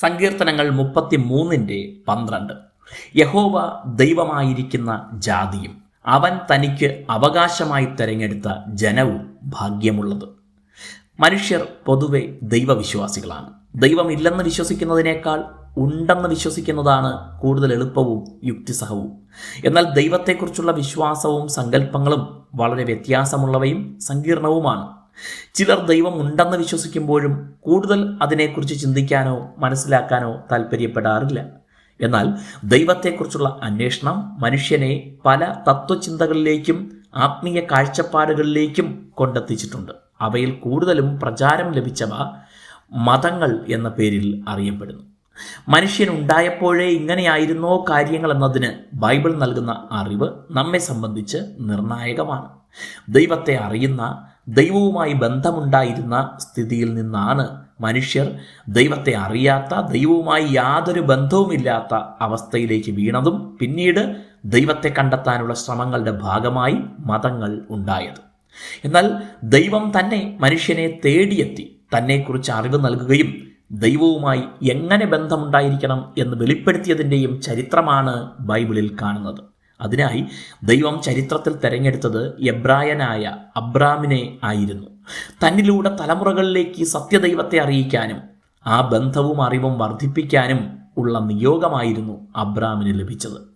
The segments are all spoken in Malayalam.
സങ്കീർത്തനങ്ങൾ മുപ്പത്തി മൂന്നിന്റെ പന്ത്രണ്ട്. യഹോവ ദൈവമായിരിക്കുന്ന ജാതിയും അവൻ തനിക്ക് അവകാശമായി തെരഞ്ഞെടുത്ത ജനവും ഭാഗ്യമുള്ളത്. മനുഷ്യർ പൊതുവെ ദൈവവിശ്വാസികളാണ്. ദൈവമില്ലെന്ന് വിശ്വസിക്കുന്നതിനേക്കാൾ ഉണ്ടെന്ന് വിശ്വസിക്കുന്നതാണ് കൂടുതൽ എളുപ്പവും യുക്തിസഹവും. എന്നാൽ ദൈവത്തെക്കുറിച്ചുള്ള വിശ്വാസവും സങ്കല്പങ്ങളും വളരെ വ്യത്യാസമുള്ളവയും സങ്കീർണവുമാണ്. ചിലർ ദൈവം ഉണ്ടെന്ന് വിശ്വസിക്കുമ്പോഴും കൂടുതൽ അതിനെക്കുറിച്ച് ചിന്തിക്കാനോ മനസ്സിലാക്കാനോ താല്പര്യപ്പെടാറില്ല എന്നാൽ ദൈവത്തെക്കുറിച്ചുള്ള അന്വേഷണം മനുഷ്യനെ പല തത്വചിന്തകളിലേക്കും ആത്മീയ കാഴ്ചപ്പാടുകളിലേക്കും കൊണ്ടെത്തിച്ചിട്ടുണ്ട്. അവയിൽ കൂടുതലും പ്രചാരം ലഭിച്ചവ മതങ്ങൾ എന്ന പേരിൽ അറിയപ്പെടുന്നു. മനുഷ്യനുണ്ടായപ്പോഴേ ഇങ്ങനെയായിരുന്നോ കാര്യങ്ങൾ എന്നതിന് ബൈബിൾ നൽകുന്ന അറിവ് നമ്മെ സംബന്ധിച്ച് നിർണായകമാണ്. ദൈവത്തെ അറിയുന്ന ദൈവവുമായി ബന്ധമുണ്ടായിരുന്ന സ്ഥിതിയിൽ നിന്നാണ് മനുഷ്യർ ദൈവത്തെ അറിയാത്ത ദൈവവുമായി യാതൊരു ബന്ധവുമില്ലാത്ത അവസ്ഥയിലേക്ക് വീണതും പിന്നീട് ദൈവത്തെ കണ്ടെത്താനുള്ള ശ്രമങ്ങളുടെ ഭാഗമായി മതങ്ങൾ ഉണ്ടായത്. എന്നാൽ ദൈവം തന്നെ മനുഷ്യനെ തേടിയെത്തി തന്നെക്കുറിച്ച് അറിവ് നൽകുകയും ദൈവവുമായി എങ്ങനെ ബന്ധമുണ്ടായിരിക്കണം എന്ന് വെളിപ്പെടുത്തിയതിന്റെയും ചരിത്രമാണ് ബൈബിളിൽ കാണുന്നത്. അതിനായി ദൈവം ചരിത്രത്തിൽ തെരഞ്ഞെടുത്തത് എബ്രായനായ അബ്രാമിനെ ആയിരുന്നു. തന്നിലൂടെ തലമുറകളിലേക്ക് സത്യദൈവത്തെ അറിയിക്കാനും ആ ബന്ധവും അറിവും വർദ്ധിപ്പിക്കാനും ഉള്ള നിയോഗമായിരുന്നു അബ്രാമിന് ലഭിച്ചത്.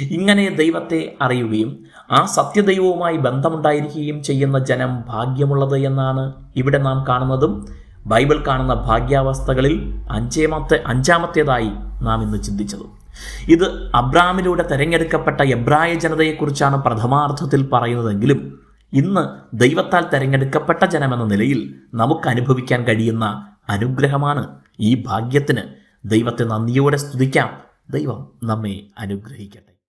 ഇങ്ങനെ ദൈവത്തെ അറിയുകയും ആ സത്യദൈവവുമായി ബന്ധമുണ്ടായിരിക്കുകയും ചെയ്യുന്ന ജനം ഭാഗ്യമുള്ളത് എന്നാണ് ഇവിടെ നാം കാണുന്നതും. ബൈബിൾ കാണുന്ന ഭാഗ്യാവസ്ഥകളിൽ അഞ്ചാമത്തെ അഞ്ചാമത്തേതായി നാം ഇന്ന് ചിന്തിച്ചതും. ഇത് അബ്രാമിലൂടെ തെരഞ്ഞെടുക്കപ്പെട്ട എബ്രായ ജനതയെക്കുറിച്ചാണ് പ്രഥമാർത്ഥത്തിൽ പറയുന്നതെങ്കിലും ഇന്ന് ദൈവത്താൽ തെരഞ്ഞെടുക്കപ്പെട്ട ജനമെന്ന നിലയിൽ നമുക്ക് അനുഭവിക്കാൻ കഴിയുന്ന അനുഗ്രഹമാണ് ഈ ഭാഗ്യത്തിന്. ദൈവത്തെ നന്ദിയോടെ സ്തുതിക്കാം. ദൈവം നമ്മെ അനുഗ്രഹിക്കട്ടെ.